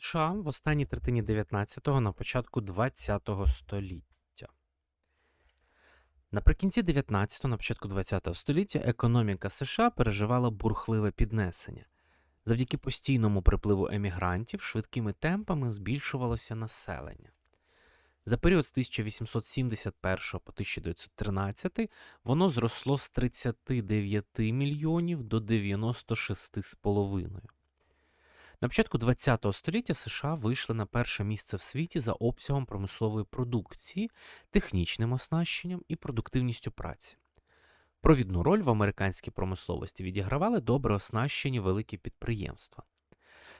США в останній третині 19-го на початку 20-го століття. Наприкінці 19-го, на початку 20-го століття економіка США переживала бурхливе піднесення. Завдяки постійному припливу емігрантів швидкими темпами збільшувалося населення. За період з 1871 по 1913 воно зросло з 39 мільйонів до 96,5. На початку ХХ століття США вийшли на перше місце в світі за обсягом промислової продукції, технічним оснащенням і продуктивністю праці. Провідну роль в американській промисловості відігравали добре оснащені великі підприємства.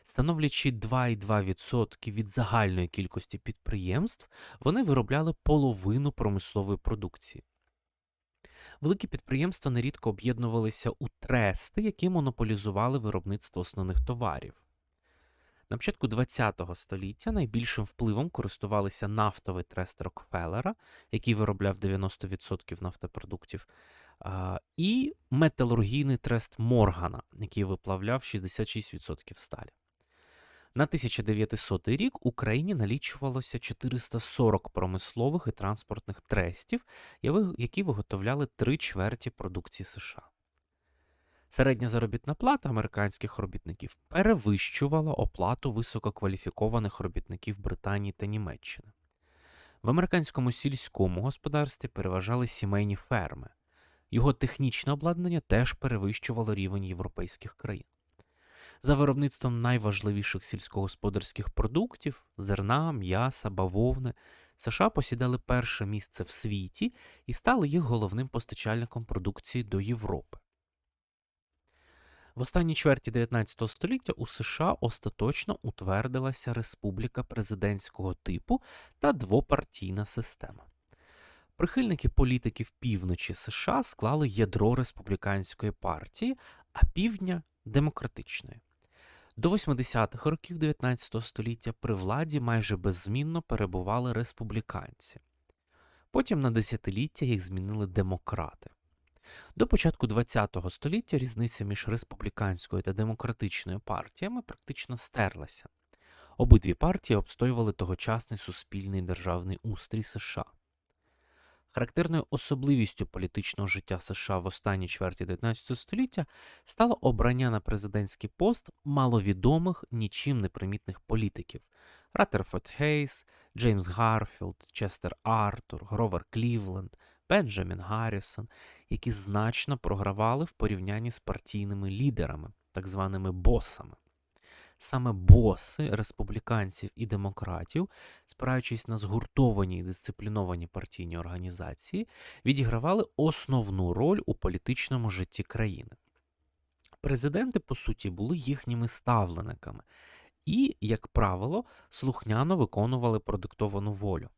Становлячи 2,2% від загальної кількості підприємств, вони виробляли половину промислової продукції. Великі підприємства нерідко об'єднувалися у трести, які монополізували виробництво основних товарів. На початку ХХ століття найбільшим впливом користувалися нафтовий трест Рокфеллера, який виробляв 90% нафтопродуктів, і металургійний трест Моргана, який виплавляв 66% сталі. На 1900 рік Україні налічувалося 440 промислових і транспортних трестів, які виготовляли три чверті продукції США. Середня заробітна плата американських робітників перевищувала оплату висококваліфікованих робітників Британії та Німеччини. В американському сільському господарстві переважали сімейні ферми. Його технічне обладнання теж перевищувало рівень європейських країн. За виробництвом найважливіших сільськогосподарських продуктів зерна, м'яса, бавовни, США посідали перше місце в світі і стали їх головним постачальником продукції до Європи. В останній чверті 19 століття у США остаточно утвердилася республіка президентського типу та двопартійна система. Прихильники політиків півночі США склали ядро республіканської партії, а півдня демократичної. До 80-х років 19 століття при владі майже беззмінно перебували республіканці. Потім на десятиліття їх змінили демократи. До початку ХХ століття різниця між республіканською та демократичною партіями практично стерлася. Обидві партії обстоювали тогочасний суспільний державний устрій США. Характерною особливістю політичного життя США в останній чверті 19 століття стало обрання на президентський пост маловідомих, нічим не примітних політиків Раттерфорд Хейс, Джеймс Гарфілд, Честер Артур, Гровер Клівленд, Бенджамін Гаррісон, які значно програвали в порівнянні з партійними лідерами, так званими босами. Саме боси республіканців і демократів, спираючись на згуртовані і дисципліновані партійні організації, відігравали основну роль у політичному житті країни. Президенти, по суті, були їхніми ставлениками і, як правило, слухняно виконували продиктовану волю.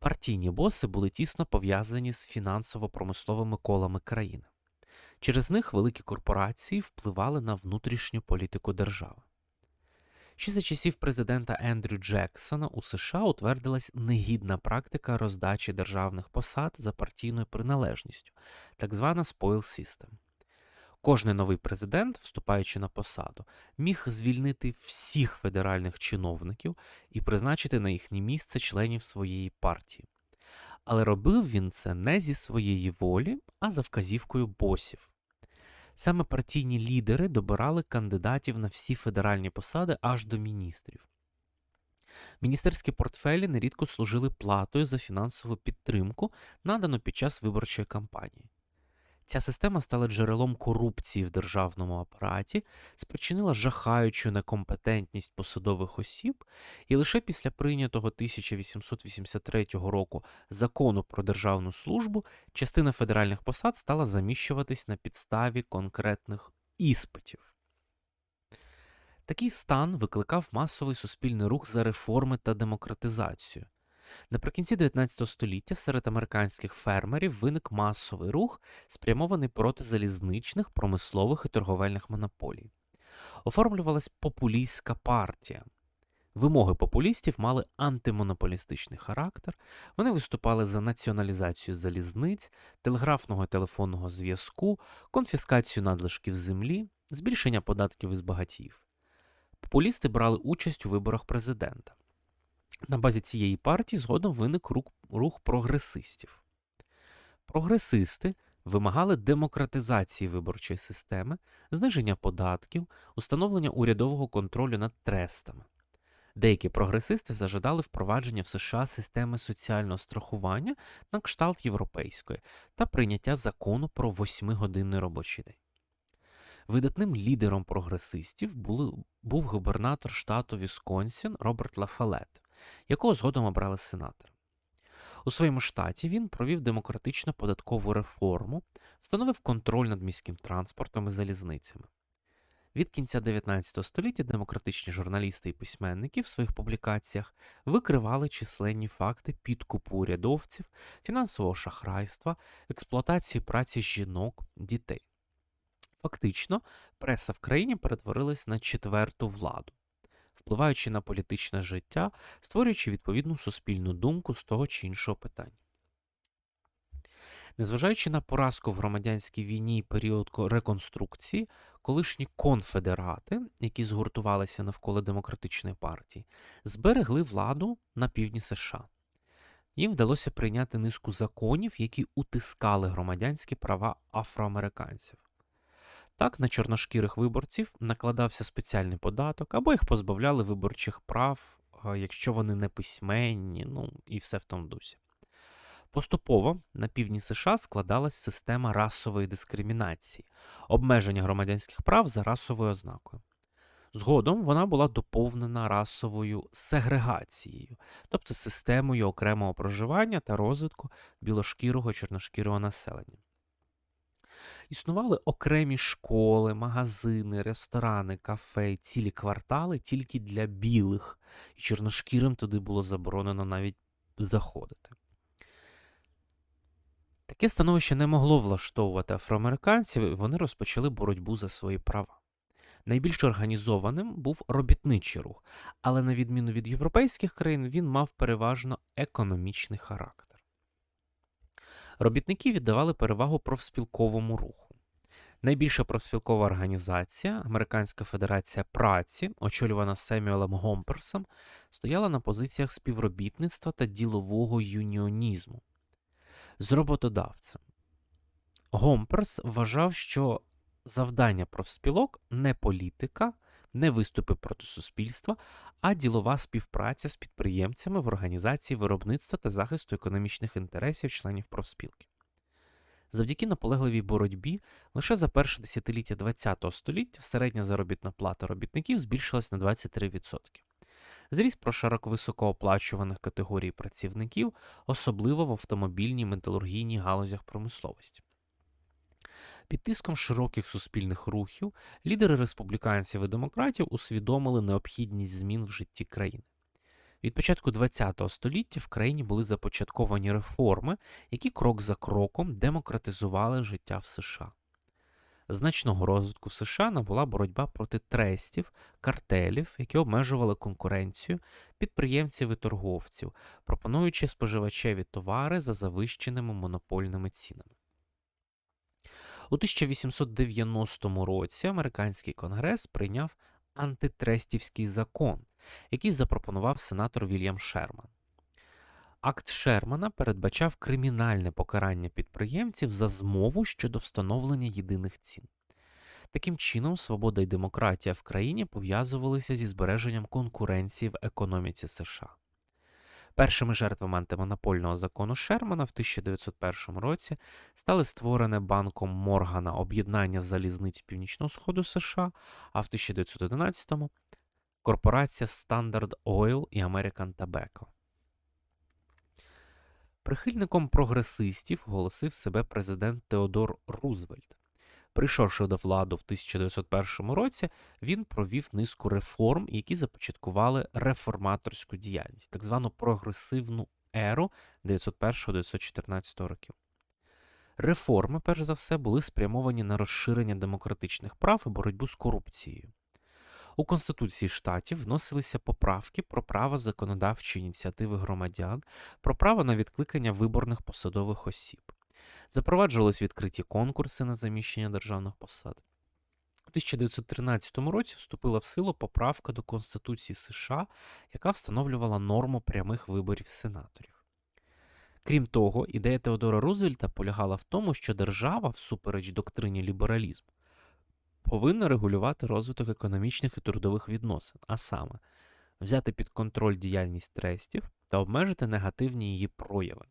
Партійні боси були тісно пов'язані з фінансово-промисловими колами країни. Через них великі корпорації впливали на внутрішню політику держави. Ще за часів президента Ендрю Джексона у США утвердилась негідна практика роздачі державних посад за партійною приналежністю, так звана spoil system. Кожний новий президент, вступаючи на посаду, міг звільнити всіх федеральних чиновників і призначити на їхнє місце членів своєї партії. Але робив він це не зі своєї волі, а за вказівкою босів. Саме партійні лідери добирали кандидатів на всі федеральні посади аж до міністрів. Міністерські портфелі нерідко служили платою за фінансову підтримку, надану під час виборчої кампанії. Ця система стала джерелом корупції в державному апараті, спричинила жахаючу некомпетентність посадових осіб, і лише після прийнятого 1883 року закону про державну службу частина федеральних посад стала заміщуватись на підставі конкретних іспитів. Такий стан викликав масовий суспільний рух за реформи та демократизацію. Наприкінці 19 століття серед американських фермерів виник масовий рух, спрямований проти залізничних, промислових і торговельних монополій. Оформлювалась популістська партія. Вимоги популістів мали антимонополістичний характер, вони виступали за націоналізацію залізниць, телеграфного і телефонного зв'язку, конфіскацію надлишків землі, збільшення податків із багатіїв. Популісти брали участь у виборах президента. На базі цієї партії згодом виник рух, рух прогресистів. Прогресисти вимагали демократизації виборчої системи, зниження податків, установлення урядового контролю над трестами. Деякі прогресисти зажадали впровадження в США системи соціального страхування на кшталт європейської та прийняття закону про восьмигодинний робочий день. Видатним лідером прогресистів були, був губернатор штату Вісконсін Роберт Лафалет, якого згодом обрали сенатором. У своєму штаті він провів демократичну податкову реформу, встановив контроль над міським транспортом і залізницями. Від кінця 19 століття демократичні журналісти і письменники в своїх публікаціях викривали численні факти підкупу урядовців, фінансового шахрайства, експлуатації праці жінок, дітей. Фактично, преса в країні перетворилась на четверту владу, впливаючи на політичне життя, створюючи відповідну суспільну думку з того чи іншого питання. Незважаючи на поразку в громадянській війні і період реконструкції, колишні конфедерати, які згуртувалися навколо демократичної партії, зберегли владу на півдні США. Їм вдалося прийняти низку законів, які утискали громадянські права афроамериканців. Так, на чорношкірих виборців накладався спеціальний податок, або їх позбавляли виборчих прав, якщо вони не письменні, ну і все в тому дусі. Поступово на півдні США складалась система расової дискримінації, обмеження громадянських прав за расовою ознакою. Згодом вона була доповнена расовою сегрегацією, тобто системою окремого проживання та розвитку білошкірого чорношкірого населення. Існували окремі школи, магазини, ресторани, кафе, цілі квартали тільки для білих, і чорношкірим туди було заборонено навіть заходити. Таке становище не могло влаштовувати афроамериканців, і вони розпочали боротьбу за свої права. Найбільш організованим був робітничий рух, але на відміну від європейських країн, він мав переважно економічний характер. Робітники віддавали перевагу профспілковому руху. Найбільша профспілкова організація, Американська Федерація праці, очолювана Семюелем Гомперсом, стояла на позиціях співробітництва та ділового юніонізму з роботодавцем. Гомперс вважав, що завдання профспілок не політика, не виступи проти суспільства, а ділова співпраця з підприємцями в організації виробництва та захисту економічних інтересів членів профспілки. Завдяки наполегливій боротьбі лише за перше десятиліття ХХ століття середня заробітна плата робітників збільшилась на 23%. Зріс прошарок високооплачуваних категорій працівників, особливо в автомобільній металургійній галузях промисловості. Під тиском широких суспільних рухів лідери республіканців і демократів усвідомили необхідність змін в житті країни. Від початку ХХ століття в країні були започатковані реформи, які крок за кроком демократизували життя в США. Значного розвитку США набула боротьба проти трестів, картелів, які обмежували конкуренцію підприємців і торговців, пропонуючи споживачеві товари за завищеними монопольними цінами. У 1890 році американський конгрес прийняв антитрестівський закон, який запропонував сенатор Вільям Шерман. Акт Шермана передбачав кримінальне покарання підприємців за змову щодо встановлення єдиних цін. Таким чином, свобода і демократія в країні пов'язувалися зі збереженням конкуренції в економіці США. Першими жертвами антимонопольного закону Шермана в 1901 році стали створене банком Моргана об'єднання залізниць Північного Сходу США, а в 1911-му корпорація Standard Oil і American Tobacco. Прихильником прогресистів голосив себе президент Теодор Рузвельт. Прийшовши до влади в 1901 році, він провів низку реформ, які започаткували реформаторську діяльність, так звану прогресивну еру 1901-1914 років. Реформи, перш за все, були спрямовані на розширення демократичних прав і боротьбу з корупцією. У Конституції штатів вносилися поправки про право законодавчої ініціативи громадян, про право на відкликання виборних посадових осіб. Запроваджувались відкриті конкурси на заміщення державних посад. У 1913 році вступила в силу поправка до Конституції США, яка встановлювала норму прямих виборів сенаторів. Крім того, ідея Теодора Рузвельта полягала в тому, що держава, всупереч доктрині лібералізму, повинна регулювати розвиток економічних і трудових відносин, а саме взяти під контроль діяльність трестів та обмежити негативні її прояви.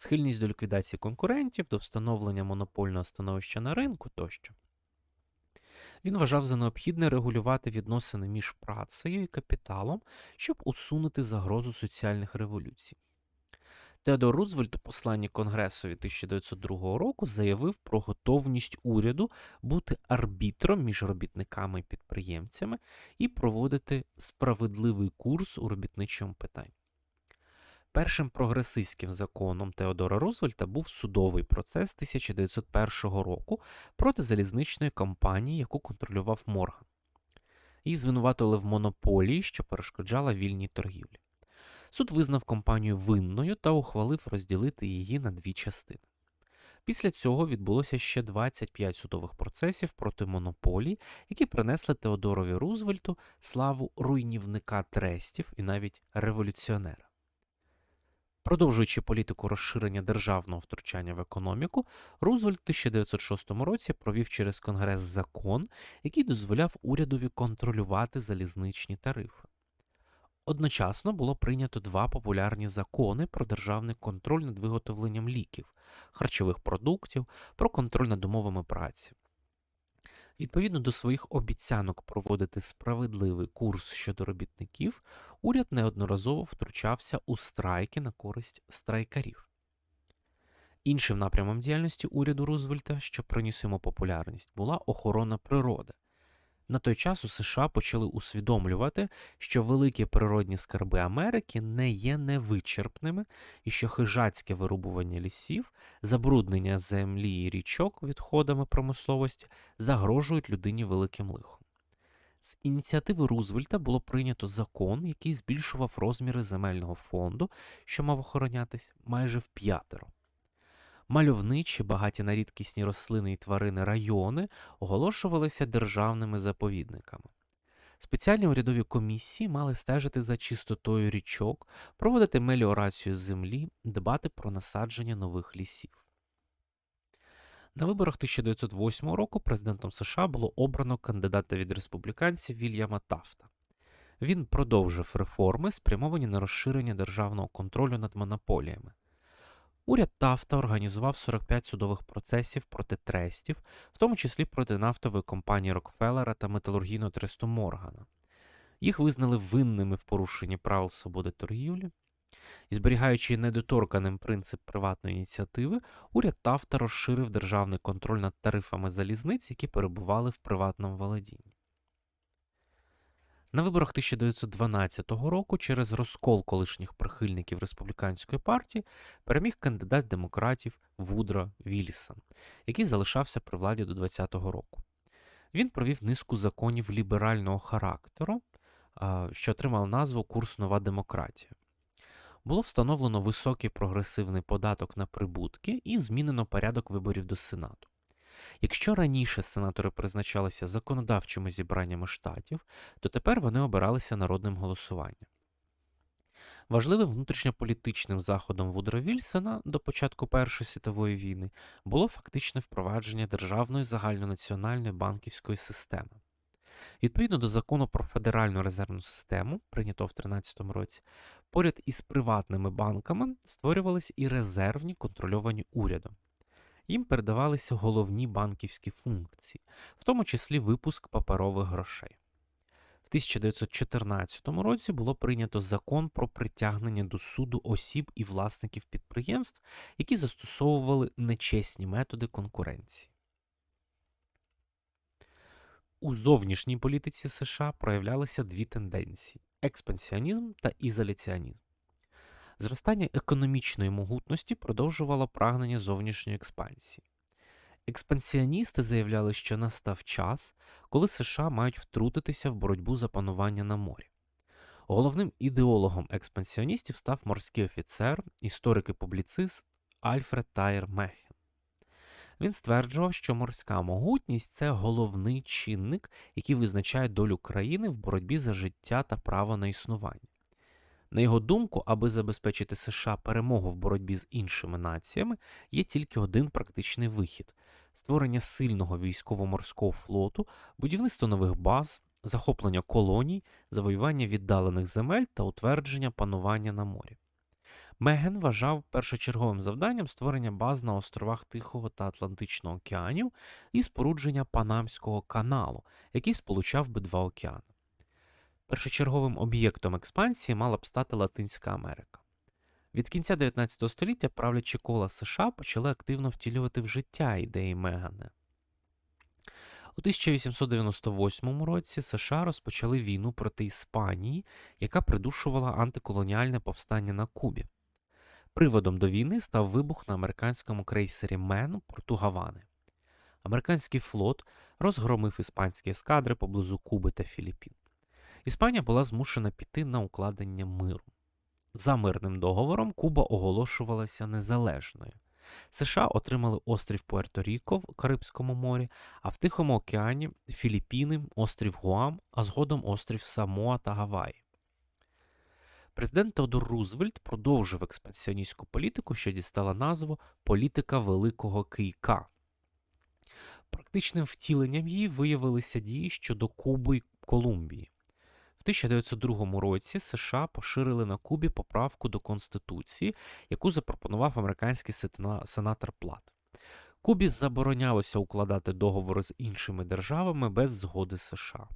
Схильність до ліквідації конкурентів, до встановлення монопольного становища на ринку тощо. Він вважав за необхідне регулювати відносини між працею і капіталом, щоб усунути загрозу соціальних революцій. Теодор Рузвельт у посланні Конгресові 1902 року заявив про готовність уряду бути арбітром між робітниками і підприємцями і проводити справедливий курс у робітничому питанні. Першим прогресистським законом Теодора Рузвельта був судовий процес 1901 року проти залізничної компанії, яку контролював Морган. Її звинуватили в монополії, що перешкоджала вільній торгівлі. Суд визнав компанію винною та ухвалив розділити її на дві частини. Після цього відбулося ще 25 судових процесів проти монополій, які принесли Теодорові Рузвельту славу руйнівника трестів і навіть революціонера. Продовжуючи політику розширення державного втручання в економіку, Рузвельт в 1906 році провів через Конгрес закон, який дозволяв урядові контролювати залізничні тарифи. Одночасно було прийнято два популярні закони про державний контроль над виготовленням ліків, харчових продуктів, про контроль над умовами праці. Відповідно до своїх обіцянок проводити справедливий курс щодо робітників, уряд неодноразово втручався у страйки на користь страйкарів. Іншим напрямом діяльності уряду Рузвельта, що приніс йому популярність, була охорона природи. На той час у США почали усвідомлювати, що великі природні скарби Америки не є невичерпними і що хижацьке вирубування лісів, забруднення землі і річок відходами промисловості загрожують людині великим лихом. З ініціативи Рузвельта було прийнято закон, який збільшував розміри земельного фонду, що мав охоронятись майже в п'ятеро. Мальовничі, багаті на рідкісні рослини і тварини райони оголошувалися державними заповідниками. Спеціальні урядові комісії мали стежити за чистотою річок, проводити меліорацію землі, дбати про насадження нових лісів. На виборах 1908 року президентом США було обрано кандидата від республіканців Вільяма Тафта. Він продовжив реформи, спрямовані на розширення державного контролю над монополіями. Уряд Тафта організував 45 судових процесів проти трестів, в тому числі проти нафтової компанії Рокфеллера та металургійного тресту Моргана. Їх визнали винними в порушенні правил свободи торгівлі. І зберігаючи недоторканим принцип приватної ініціативи, уряд Тафта розширив державний контроль над тарифами залізниць, які перебували в приватному володінні. На виборах 1912 року через розкол колишніх прихильників республіканської партії переміг кандидат демократів Вудро Віллісон, який залишався при владі до 20-го року. Він провів низку законів ліберального характеру, що отримав назву Курс Нова демократія. Було встановлено високий прогресивний податок на прибутки і змінено порядок виборів до Сенату. Якщо раніше сенатори призначалися законодавчими зібраннями штатів, то тепер вони обиралися народним голосуванням. Важливим внутрішньополітичним заходом Вудро Вільсона до початку Першої світової війни було фактичне впровадження державної загальнонаціональної банківської системи. Відповідно до закону про Федеральну резервну систему, прийнятого в 2013 році, поряд із приватними банками створювались і резервні контрольовані урядом їм передавалися головні банківські функції, в тому числі випуск паперових грошей. В 1914 році було прийнято закон про притягнення до суду осіб і власників підприємств, які застосовували нечесні методи конкуренції. У зовнішній політиці США проявлялися дві тенденції експансіонізм та ізоляціонізм. Зростання економічної могутності продовжувало прагнення зовнішньої експансії. Експансіоністи заявляли, що настав час, коли США мають втрутитися в боротьбу за панування на морі. Головним ідеологом експансіоністів став морський офіцер, історик і публіцист Альфред Тайер Мехен. Він стверджував, що морська могутність це головний чинник, який визначає долю країни в боротьбі за життя та право на існування. На його думку, аби забезпечити США перемогу в боротьбі з іншими націями, є тільки один практичний вихід створення сильного військово-морського флоту, будівництво нових баз, захоплення колоній, завоювання віддалених земель та утвердження панування на морі. Меген вважав першочерговим завданням створення баз на островах Тихого та Атлантичного океанів і спорудження Панамського каналу, який сполучав би два океани. Першочерговим об'єктом експансії мала б стати Латинська Америка. Від кінця 19 століття правлячі кола США почали активно втілювати в життя ідеї Мегана. У 1898 році США розпочали війну проти Іспанії, яка придушувала антиколоніальне повстання на Кубі. Приводом до війни став вибух на американському крейсері Мен у порту Гавани. Американський флот розгромив іспанські ескадри поблизу Куби та Філіппін. Іспанія була змушена піти на укладення миру. За мирним договором Куба оголошувалася незалежною. США отримали острів Пуерто-Ріко в Карибському морі, а в Тихому океані Філіппіни, острів Гуам, а згодом острів Самоа та Гаваї. Президент Теодор Рузвельт продовжив експансіоністську політику, що дістала назву Політика Великого Кийка. Практичним втіленням її виявилися дії щодо Куби й Колумбії. В 1902 році США поширили на Кубі поправку до Конституції, яку запропонував американський сенатор Плат. Кубі заборонялося укладати договори з іншими державами без згоди США.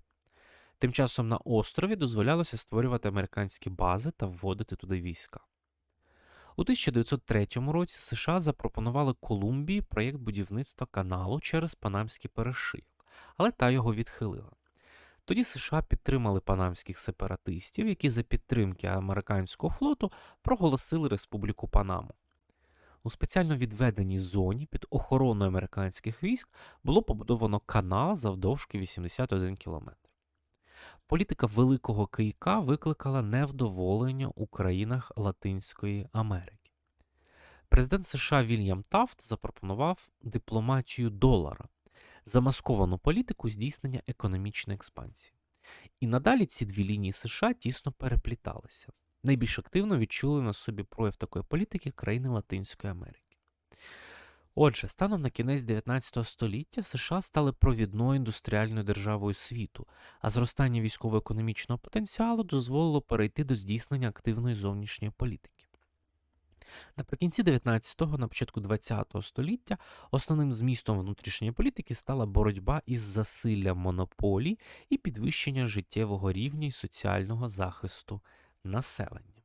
Тим часом на острові дозволялося створювати американські бази та вводити туди війська. У 1903 році США запропонували Колумбії проєкт будівництва каналу через Панамський перешийок, але та його відхилила. Тоді США підтримали панамських сепаратистів, які за підтримки американського флоту проголосили Республіку Панаму. У спеціально відведеній зоні під охороною американських військ було побудовано канал завдовжки 81 км. Політика Великого Кийка викликала невдоволення у країнах Латинської Америки. Президент США Вільям Тафт запропонував дипломатію долара, замасковану політику здійснення економічної експансії. І надалі ці дві лінії США тісно перепліталися. Найбільш активно відчули на собі прояв такої політики країни Латинської Америки. Отже, станом на кінець 19 століття США стали провідною індустріальною державою світу, а зростання військово-економічного потенціалу дозволило перейти до здійснення активної зовнішньої політики. Наприкінці 19-го, на початку 20-го століття основним змістом внутрішньої політики стала боротьба із засиллям монополій і підвищення життєвого рівня і соціального захисту населення.